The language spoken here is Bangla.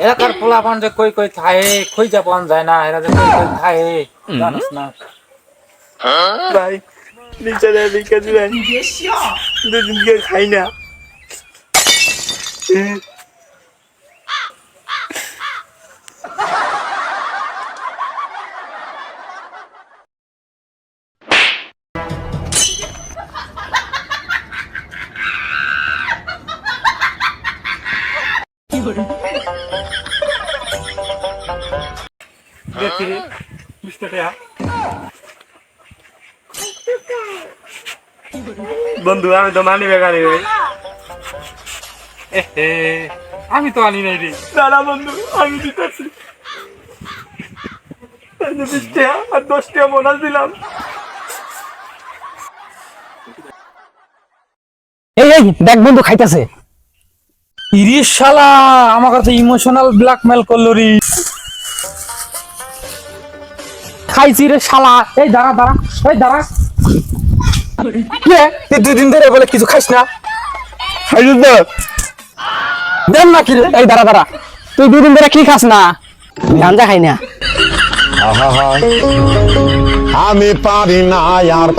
এলাকার পোলা পান যে কই কই খায় কই যা পান যায় না এরা যে কই কই খায় জানিস না। ভাই নিচে দেয় ভিক্ষা দিবেন। দুদিন থেকে খাই না। দেখি বিশটা বন্ধু আমি তো মানি বেকারি ভাই আমি তো আনি নাই রে। দাদা বন্ধু আমি দিতেছি। এই বিশ টাকা আর দশ টাকা বোনাস দিলাম। এই এই দেখ বন্ধু খাইতেছে। ইরিশ শালা আমার কাছে ইমোশনাল ব্ল্যাকমেল করল রে। খাইছি রে শালা। এই দাঁড়া দাঁড়া এই দাঁড়া। কে? তুই দুই দিন ধরে বলে কিছু খাইস না? খাইছিস না? দেন না কি রে? এই দাঁড়া দাঁড়া। তুই দুই দিন ধরে কি খাস না? গাঞ্জা খাই না। আমি পারি না আর